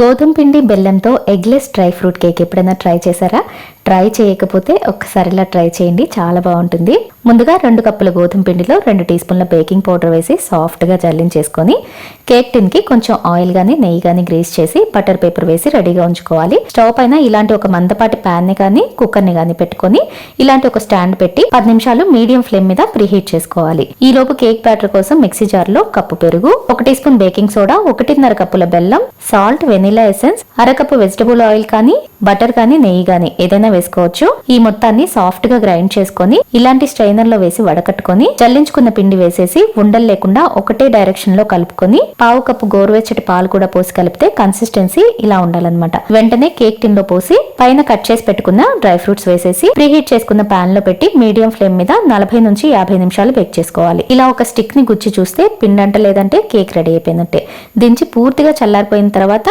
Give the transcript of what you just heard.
గోధుమ పిండి బెల్లంతో ఎగ్లెస్ డ్రై ఫ్రూట్ కేక్ ఎప్పుడైనా ట్రై చేశారా? ట్రై చేయకపోతే ఒక్కసారి ఇలా ట్రై చేయండి చాలా బాగుంటుంది. ముందుగా రెండు కప్పుల గోధుమ పిండిలో రెండు టీ స్పూన్ల బేకింగ్ పౌడర్ వేసి సాఫ్ట్గా జల్లించేసుకొని కేక్ టిన్కి కొంచెం ఆయిల్ కానీ నెయ్యి కానీ గ్రీస్ చేసి బటర్ పేపర్ వేసి రెడీగా ఉంచుకోవాలి. స్టవ్ పైన ఇలాంటి ఒక మందపాటి ప్యాన్ని కానీ కుక్కర్ని కానీ పెట్టుకొని ఇలాంటి ఒక స్టాండ్ పెట్టి పది నిమిషాలు మీడియం ఫ్లేమ్ మీద ప్రీహీట్ చేసుకోవాలి. ఈ లోపు కేక్ బ్యాటర్ కోసం మిక్సీ జార్లో కప్పు పెరుగు ఒక టీ స్పూన్ బేకింగ్ సోడా ఒకటిన్నర కప్పుల బెల్లం సాల్ట్ వెనిలా ఎసెన్స్ అరకప్పు వెజిటబుల్ ఆయిల్ కానీ బటర్ కానీ నెయ్యి కానీ ఏదైనా వేసుకోవచ్చు. ఈ మొత్తాన్ని సాఫ్ట్గా గ్రైండ్ చేసుకొని ఇలాంటి స్ట్రైనర్లో వేసి వడకట్టుకొని చల్లించుకున్న పిండి వేసేసి ఉండలు లేకుండా ఒకటే డైరెక్షన్లో కలుపుకొని పావు కప్పు గోరువెచ్చటి పాలు కూడా పోసి కలిపితే కన్సిస్టెన్సీ ఇలా ఉండాలన్నమాట. వెంటనే కేక్ టిన్లో పోసి పైన కట్ చేసి పెట్టుకున్న డ్రై ఫ్రూట్స్ వేసేసి ప్రీహీట్ చేసుకున్న పాన్లో పెట్టి మీడియం ఫ్లేమ్ మీద నలభై నుంచి యాభై నిమిషాలు బేక్ చేసుకోవాలి. ఇలా ఒక స్టిక్ని గుచ్చి చూస్తే పిండి అంట లేదంటే కేక్ రెడీ అయిపోయినట్టే. దించి పూర్తిగా చల్లారిపోయిన తర్వాత